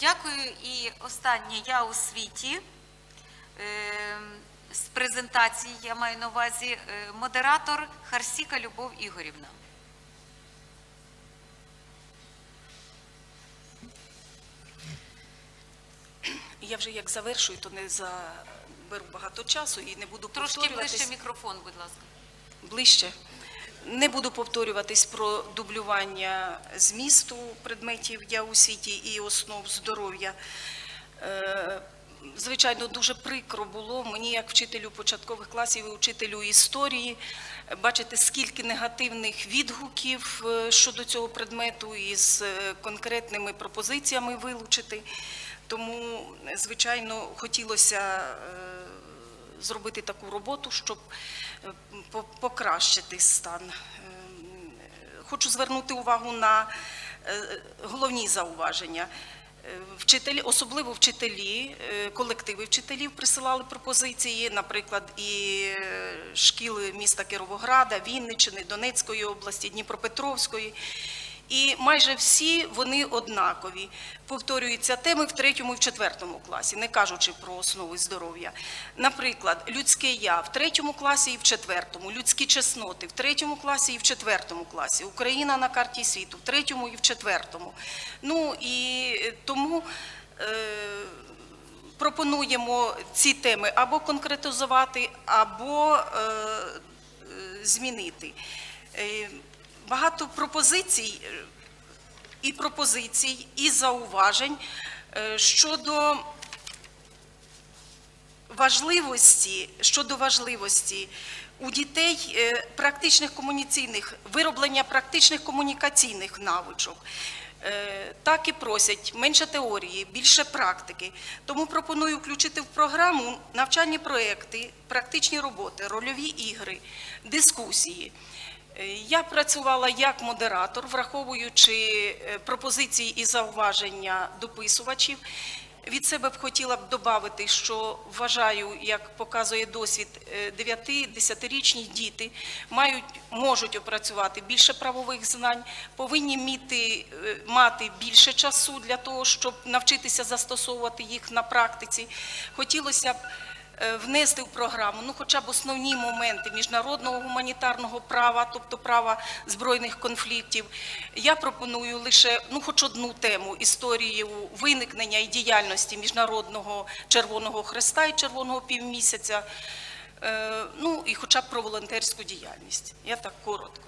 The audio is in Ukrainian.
Дякую. І останнє я у світі. Е, З презентації я маю на увазі е, модератор Харсіка Любов Ігорівна. Я вже як завершую, то не заберу багато часу і не буду Трошки повторюватись. ближче мікрофон, будь ласка. ближче. Не буду повторюватись про дублювання змісту предметів я у світі і основ здоров'я. Е, Звичайно, дуже прикро було мені, як вчителю початкових класів і учителю історії, бачити, скільки негативних відгуків е, щодо цього предмету із е, конкретними пропозиціями вилучити. Тому, звичайно, хотілося зробити таку роботу, щоб е, покращити стан. Е, Хочу звернути увагу на е, головні зауваження. Вчителі, особливо вчителі, колективи вчителів присилали пропозиції, наприклад, і шкіли міста Кіровограда, Вінниччини, Донецької області, Дніпропетровської. І майже всі вони однакові. Повторюються теми в третьому і в четвертому класі, не кажучи про основи здоров'я. Наприклад, людське я в третьому класі і в четвертому, людські чесноти в третьому класі і в четвертому класі, Україна на карті світу в третьому і в четвертому. Ну і е, тому. Е, Пропонуємо ці теми або конкретизувати, або е, е, змінити. Багато пропозицій е, і пропозицій, і зауважень е, щодо важливості, щодо важливості у дітей е, практичних комуніційних, вироблення практичних комунікаційних навичок. Так і просять менше теорії, більше практики. Тому пропоную включити в програму навчальні проекти, практичні роботи, рольові ігри, дискусії. Е, Я працювала як модератор, враховуючи е, пропозиції і зауваження дописувачів. Від себе б хотіла б додати, що вважаю, як показує досвід, 9-10-річні діти мають, можуть опрацювати більше правових знань, повинні міти, е, мати більше часу для того, щоб навчитися застосовувати їх на практиці. Хотілося б е, внести в програму ну, хоча б основні моменти міжнародного гуманітарного права, тобто права збройних конфліктів. Я пропоную лише ну, хоч одну тему історію виникнення і діяльності Міжнародного Червоного Хреста і Червоного півмісяця. Е, Ну і хоча б про волонтерську діяльність. Я так коротко.